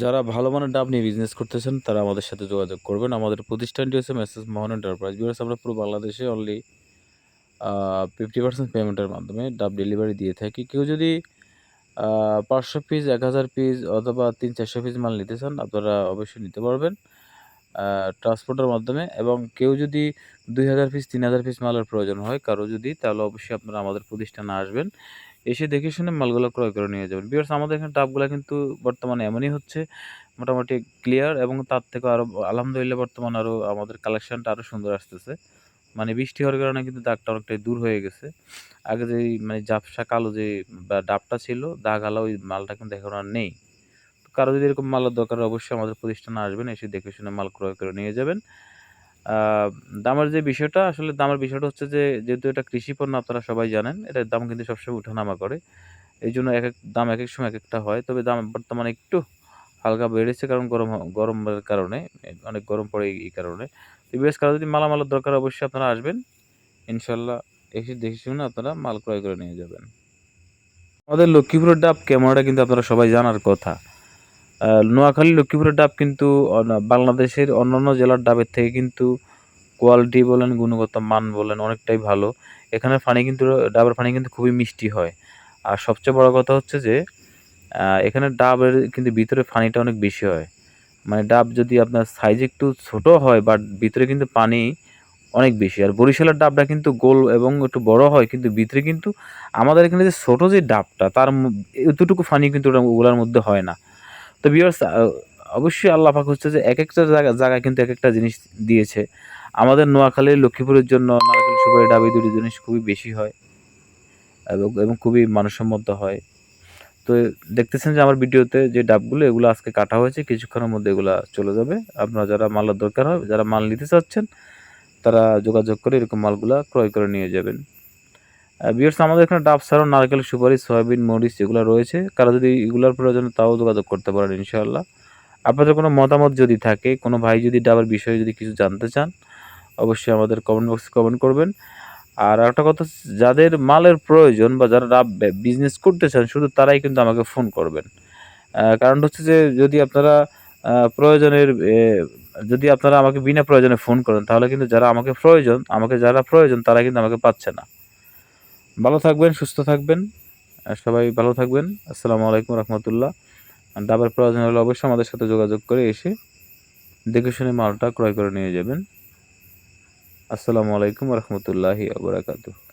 যারা ভালো মানের ডাব নিয়ে বিজনেস করতেছেন তারা আমাদের সাথে যোগাযোগ করবেন। আমাদের প্রতিষ্ঠানটি হচ্ছে মেসেজ মোহন এন্টারপ্রাইজ। ভিউয়ার্স আমরা পুরো বাংলাদেশে অনলি ফিফটি পার্সেন্ট পেমেন্টের মাধ্যমে ডাব ডেলিভারি দিয়ে থাকি। কেউ যদি পাঁচশো পিস এক হাজার পিস অথবা ৩-৪০০ পিস মাল নিতে চান আপনারা অবশ্যই নিতে পারবেন। ট্রান্সপোর্টের মাধ্যমে এবং কেউ যদি ২০০০ পিস, ৩০০০ পিস মালের প্রয়োজন হয় কারও যদি তাহলে অবশ্যই আপনারা আমাদের প্রতিষ্ঠানে আসবেন। এসে দেখে শুনে মালগুলো ক্রয় করে নিয়ে যাবেন। ভিউয়ার্স আমাদের এখানে ডাবগুলা কিন্তু বর্তমানে এমনই হচ্ছে, মোটামুটি ক্লিয়ার এবং তার থেকেও আরও, আলহামদুলিল্লাহ বর্তমানে আরও আমাদের কালেকশনটা আরও সুন্দর আসতেছে। মানে বৃষ্টি হওয়ার কারণে কিন্তু দাগটা অনেকটাই দূর হয়ে গেছে। আগে যেই মানে জাপসা কালো যে ডাবটা ছিল দাগওয়ালা ওই মালটা কিন্তু এখন আর নেই। কারও যদি এরকম মালের দরকার অবশ্যই আমাদের প্রতিষ্ঠানে আসবেন। এসে দেখে শুনে মাল ক্রয় করে নিয়ে যাবেন। দামের যে বিষয়টা, আসলে দামের বিষয়টা হচ্ছে যে, যেহেতু এটা কৃষি পণ্য আপনারা সবাই জানেন, এটার দাম কিন্তু সবসময় উঠানামা করে। এই জন্য এক এক, দাম একেক সময় এক একটা হয়। তবে দাম বর্তমানে একটু হালকা বেড়েছে কারণ গরম গরমের কারণে, অনেক গরম পড়ে এই কারণে। তো ভিউয়ার্স কারও যদি মালামালের দরকার, অবশ্যই আপনারা আসবেন। ইনশাল্লাহ এসে দেখে শুনে আপনারা মাল ক্রয় করে নিয়ে যাবেন। আমাদের লক্ষ্মীপুরের ডাব কেমনটা কিন্তু আপনারা সবাই জানার কথা। নোয়াখালী লক্ষ্মীপুরের ডাব কিন্তু বাংলাদেশের অন্যান্য জেলার ডাবের থেকে কিন্তু কোয়ালিটি বলেন, গুণগত মান বলেন অনেকটাই ভালো। এখানের পানি কিন্তু ডাবের পানি কিন্তু খুবই মিষ্টি হয়। আর সবচেয়ে বড় কথা হচ্ছে যে এখানে ডাবের কিন্তু ভিতরে পানিটা অনেক বেশি হয়। মানে ডাব যদি আপনার সাইজ একটু ছোট হয় বাট ভিতরে কিন্তু পানি অনেক বেশি। আর বরিশালের ডাবটা কিন্তু গোল এবং একটু বড় হয় কিন্তু ভিতরে কিন্তু আমাদের এখানে যে ছোটো যে ডাবটা তার এতটুকু পানি কিন্তু ওগুলার মধ্যে হয় না। তো ভিউয়ার্স আ অবশ্যই আল্লাহ পাক হচ্ছে যে একেকটা জায়গা জায়গায় কিন্তু এক একটা জিনিস দিয়েছে। আমাদের নোয়াখালী, লক্ষ্মীপুরের জন্য নারকেল সুপারি ডাব ২ জিনিস খুবই বেশি হয়। এবং এবং খুবই মানসম্মত হয়। তো দেখতেছেন যে আমার ভিডিওতে যে ডাবগুলো এগুলো আজকে কাটা হয়েছে। কিছুক্ষণের মধ্যে এগুলো চলে যাবে। আপনারা যারা মালের দরকার হয়, যারা মাল নিতে চাচ্ছেন তারা যোগাযোগ করে এরকম মালগুলো ক্রয় করে নিয়ে যাবেন। আ ভিউয়ার্স আমাদের এখানে ডাব সারো নারকেল সুপারি, সয়াবিন, মরিচ এগুলো রয়েছে। কারও যদি এগুলার প্রয়োজন তাও যোগাযোগ করতে পারেন ইনশাআল্লাহ। আপনাদের কোনো মতামত যদি থাকে, কোনো ভাই যদি ডাবের বিষয়ে যদি কিছু জানতে চান অবশ্যই আমাদের কমেন্ট বক্সে কমেন্ট করবেন। আর একটা কথা যাদের মালের প্রয়োজন বা যারা ডাব বিজনেস করতে চান শুধু তারাই কিন্তু আমাকে ফোন করবেন। কারণ হচ্ছে যে যদি আপনারা প্রয়োজনের যদি আপনারা আমাকে বিনা প্রয়োজনে ফোন করেন তাহলে কিন্তু যারা আমাকে প্রয়োজন আমাকে যারা প্রয়োজন তারা কিন্তু আমাকে পাচ্ছে না। ভালো থাকবেন, সুস্থ থাকবেন। সবাই ভালো থাকবেন। আসসালামু আলাইকুম রহমতুল্লাহ ডাবের প্রয়োজন হলে অবশ্যই আমাদের সাথে যোগাযোগ করে এসে দেখে শুনে মালটা ক্রয় করে নিয়ে যাবেন। আসসালামু আলাইকুম রহমতুল্লাহি বারাকাতুহু।